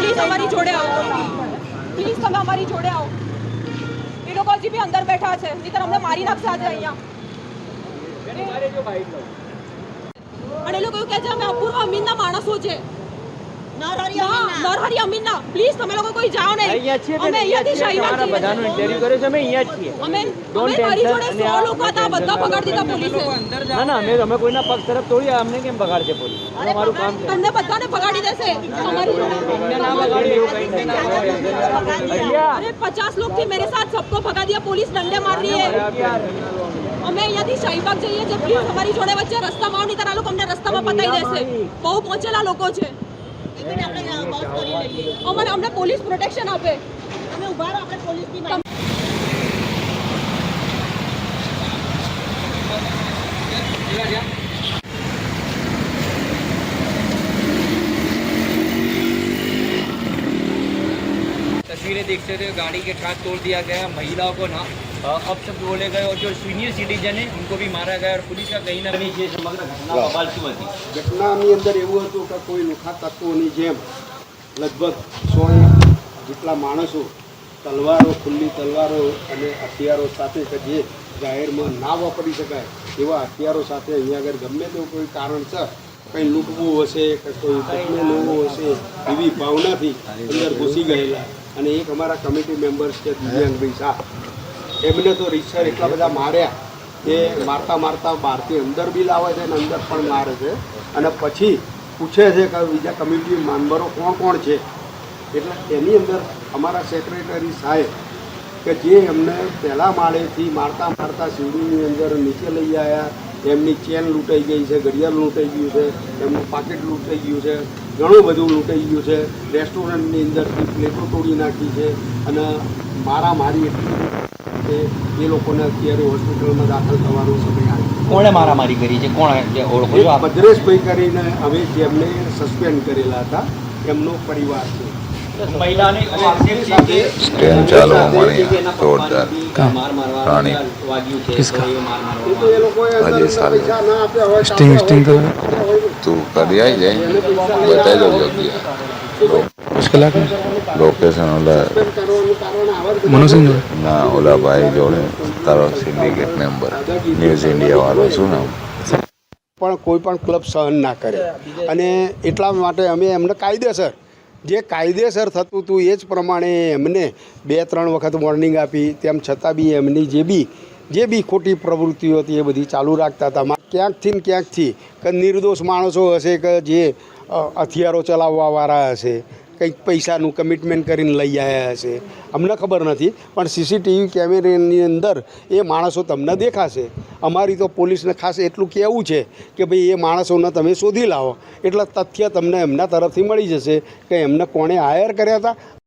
Please અમારી જોડે આવો. પ્લીઝ તમે અમારી જોડે આવો. એ લોકો હજી બી અંદર બેઠા છે. નહીતર અમને મારી નાખશે આજે અહીંયા. અને એ લોકો એવું કહે છે અમે અપૂર્વ અમીનના માણસો છે. હા, નરહરી અમીનના પ્લીઝ તમે લોકો કોઈ જાઓ નહીં અહીંયા છીએ અમે અહીંયાથી શાહીબાગ તમારા જઈએ બધાનું છીએ. ઇન્ટરવ્યુ કર્યો છે અમે અહીંયા જ છીએ અમે Don't અમે મારી tension જોડે અને સો આ લોકો હતા બધા ભગાડી દીધા પોલીસે ના ના અમે અમે કોઈના પક્ષ તરફ તોડી અમને કેમ બગાડશે પોલીસ આ અમારું કામ છે તમને બધાને ભગાડી દેશે અમારી અમને ના બગાડી એવું કંઈ નથી अरे पचास लोग थे मेरे साथ सबको भगा दिया पुलिस डंडे मार रही है અમે અહીંયાથી શાહીબાગ જઈએ છીએ પ્લીઝ અમારી જોડે વચ્ચે રસ્તામાં આવો નહીં તો આ લોકો અમને રસ્તામાં પતાવી દેશે બહુ પહોંચેલા લોકો છે અમારે અમને પોલીસ પ્રોટેક્શન આપે અમે ઉભા રહો આપણે પોલીસની तस्वीरें देख सकते हो गाड़ी के कांच तोड़ दिया गया महिलाओं को ना अ, अपशब्द बोले गए और जो सीनियर सिटीजन है उनको भी मारा गया और पुलिस का कहीं ना कहीं ये समग्र घटना बवाल શું હતી ઘટનાની અંદર એવું હતું કે કોઈ લુખા તત્વોની જેમ લગભગ સો જેટલા માણસો તલવારો ખુલ્લી તલવારો અને હથિયારો સાથે કે જે જાહેરમાં ના વાપરી શકાય એવા હથિયારો સાથે અહીંયા આગળ ગમે તેવું કોઈ કારણસર કંઈ લૂંટવું હશે કે કોઈ ગમે લેવું હશે એવી ભાવનાથી અંદર ઘૂસી ગયેલા અને એક અમારા કમિટી મેમ્બર્સ છે દિવ્યાંગભાઈ શાહ એમને તો રિક્ષર એટલા બધા માર્યા કે મારતા મારતા બહારથી અંદર બી લાવે છે અને અંદર પણ મારે છે. અને પછી પૂછે છે કે બીજા કમિટી મેમ્બરો કોણ કોણ છે? એટલે એની અંદર અમારા સેક્રેટરી સાહેબ કે જે એમને પહેલા માળેથી મારતા મારતા સીડીની અંદર નીચે લઈ આવ્યા એમની ચેન લૂંટાઈ ગઈ છે, ઘડિયાળ લૂંટાઈ ગયું છે, એમનું પાકીટ લૂંટાઈ ગયું છે, ઘણું બધું લૂંટાઈ ગયું છે. રેસ્ટોરન્ટની અંદરથી પ્લેટો તોડી નાખી છે અને મારામારી એટલી કે એ લોકોને અત્યારે હોસ્પિટલમાં દાખલ થવાનો સમય આવ્યો. કોણે મારામારી કરી છે? કોણ જે ઓળખો છો? ભદ્રેશભાઈ કરીને હવે જેમને સસ્પેન્ડ કરેલા હતા એમનો પરિવાર છે. મહિલાને એવો આક્ષેપ છે કે સ્ટેન્ડ ચાલવા મળી જોરદાર પપ્પાને બી માર મારવા રાણી. વાગ્યું છે તો એ માર એ તો એ મારવામાં લોકોએ આજે અંદર સારું. પૈસા ના આપ્યા હોય તો સ્ટિંગ સ્ટિંગ તો હોય તો આપ્યા હોય. ને. તું કરી આવી જાય. એને પૈસા લઈ બતાવી દો આવ્યા હોય. કલાક લોકેશન ઓલા મનોજસિંહ જોડે ના ઓલા ભાઈ જોડે તારો સિન્ડિકેટ મેમ્બર ન્યૂઝ ઇન્ડિયા વાળો શું નામ પણ કોઈ પણ ક્લબ સહન ના કરે. અને એટલા માટે અમે એમને કાયદેસર જે કાયદેસર થતું હતું એ જ પ્રમાણે એમને બે ત્રણ વખત વોર્નિંગ આપી. તેમ છતાં બી એમની જે બી જે બી ખોટી પ્રવૃત્તિઓ હતી એ બધી ચાલુ રાખતા હતા. ક્યાંકથી ને ક્યાંકથી કે નિર્દોષ માણસો હશે કે જે હથિયારો ચલાવવાવાળા હશે. કંઈક પૈસાનું કમિટમેન્ટ કરીને લઈ આવ્યા હશે અમને ખબર નથી, પણ સીસીટીવી કેમેરાની અંદર એ માણસો તમને દેખાશે. અમારી તો પોલીસને ખાસ એટલું કહેવું છે કે ભાઈ, એ માણસોને તમે શોધી લાવો. એટલે તથ્ય તમને એમના તરફથી મળી જશે કે એમને કોણે હાયર કર્યા હતા